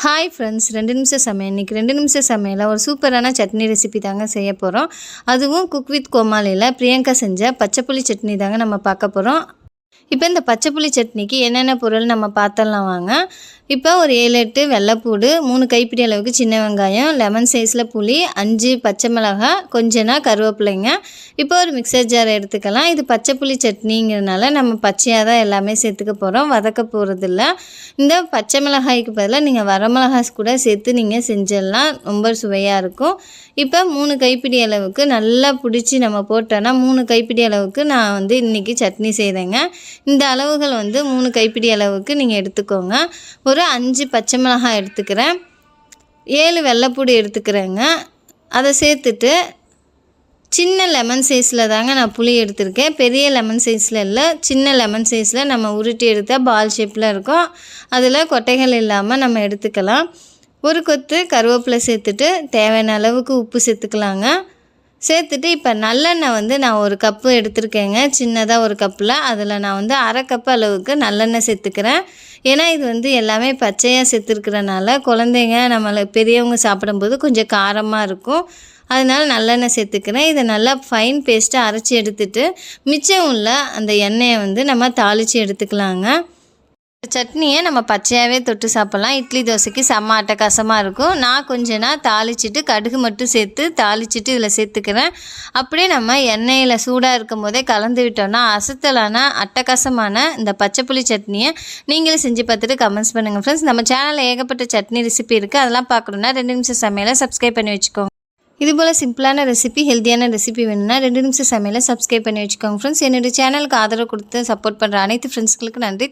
Hi friends ரெண்டு நிமிஷம் சமையல். இன்றைக்கி ரெண்டு நிமிஷம் சமையலில் ஒரு சூப்பரான சட்னி ரெசிபி தாங்க செய்ய போகிறோம் அதுவும் குக் வித் கோமாளியில் பிரியங்கா செஞ்ச பச்சைப்புளி சட்னி தாங்க நம்ம பார்க்க போகிறோம் இப்போ இந்த பச்சை புளி சட்னிக்கு என்னென்ன பொருள் நம்ம பார்த்தலாம் வாங்க. இப்போ ஒரு ஏழு எட்டு வெள்ளைப்பூடு மூணு கைப்பிடி அளவுக்கு சின்ன வெங்காயம் லெமன் சைஸில் புளி அஞ்சு பச்சை மிளகாய் கொஞ்சனா கருவேப்பிலைங்க. இப்போ ஒரு மிக்சர் ஜார் எடுத்துக்கலாம். இது பச்சை புளி சட்னிங்கிறதுனால நம்ம பச்சையாக தான் எல்லாமே சேர்த்துக்க போகிறோம் வதக்க போகிறதில்ல இந்த பச்சை மிளகாய்க்கு பதிலாக நீங்கள் வரமிளகாய் கூட சேர்த்து நீங்கள் செஞ்சிடலாம். ரொம்ப சுவையாக இருக்கும். இப்போ மூணு கைப்பிடி அளவுக்கு நல்லா பிடிச்சி நம்ம போட்டோன்னா மூணு கைப்பிடி அளவுக்கு நான் வந்து இன்றைக்கி சட்னி செய்கிறேங்க இந்த அளவுகள் வந்து மூணு கைப்பிடி அளவுக்கு நீங்கள் எடுத்துக்கோங்க. ஒரு அஞ்சு பச்சை மிளகாய் எடுத்துக்கிறேன். ஏழு வெள்ளைப்பூடி எடுத்துக்கிறேங்க. அதை சேர்த்துட்டு சின்ன லெமன் சைஸில் தாங்க நான் புளி எடுத்திருக்கேன். பெரிய லெமன் சைஸில் இல்லை சின்ன லெமன் சைஸில் நம்ம உருட்டி எடுத்தால் பால் ஷேப்பில் இருக்கும். அதில் கொட்டைகள் இல்லாமல் நம்ம எடுத்துக்கலாம். ஒரு கொத்து கருவேப்பிலை சேர்த்துட்டு தேவையான அளவுக்கு உப்பு சேர்த்துக்கலாங்க. சேர்த்துட்டு இப்போ நல்லெண்ணெய் வந்து நான் ஒரு கப்பு எடுத்திருக்கேங்க. சின்னதாக ஒரு கப்பில். அதில் நான் வந்து அரை கப்பு அளவுக்கு நல்லெண்ணெய் சேர்த்துக்கிறேன். ஏன்னா இது வந்து எல்லாமே பச்சையாக சேர்த்துருக்கிறனால குழந்தைங்க நம்மளை பெரியவங்க சாப்பிடும்போது கொஞ்சம் காரமாக இருக்கும். அதனால் நல்லெண்ணெய் சேர்த்துக்கிறேன். இதை நல்லா ஃபைன் பேஸ்ட்டாக அரைச்சி எடுத்துட்டு மிச்சம் உள்ள அந்த எண்ணெயை வந்து நம்ம தாளித்து எடுத்துக்கலாங்க. சட்னியை நம்ம பச்சையாகவே தொட்டு சாப்பிட்லாம். இட்லி தோசைக்கு செம்ம அட்டகாசமாக இருக்கும். நான் கொஞ்ச நாள் தாளிச்சிட்டு கடுகு மட்டும் சேர்த்து தாளிச்சிட்டு இதில் சேர்த்துக்கிறேன். அப்படியே நம்ம எண்ணெயில் சூடாக இருக்கும் போதே கலந்து விட்டோம்னா அசத்தலான அட்டகாசமான இந்த பச்சைப்புளி சட்னியை நீங்களும் செஞ்சு பார்த்துட்டு கமெண்ட்ஸ் பண்ணுங்கள் ஃப்ரெண்ட்ஸ் நம்ம சேனலில் ஏகப்பட்ட சட்னி ரெசிபி இருக்குது அதெல்லாம் பார்க்கணுன்னா ரெண்டு நிமிஷம் சமையலை சப்ஸ்கிரைப் பண்ணி வச்சுக்கோங்க. இது போல் சிம்பிளான ரெசிபி ஹெல்த்தியான ரெசிபி வேணும்னா ரெண்டு நிமிஷம் சமையலை சப்ஸ்கிரைப் பண்ணி வச்சுக்கோங்க ஃப்ரெண்ட்ஸ் என்னோடய சேனலுக்கு ஆதரவு கொடுத்து சப்போர்ட் பண்ணுற அனைத்து ஃப்ரெண்ட்ஸ்களுக்கு நன்றி.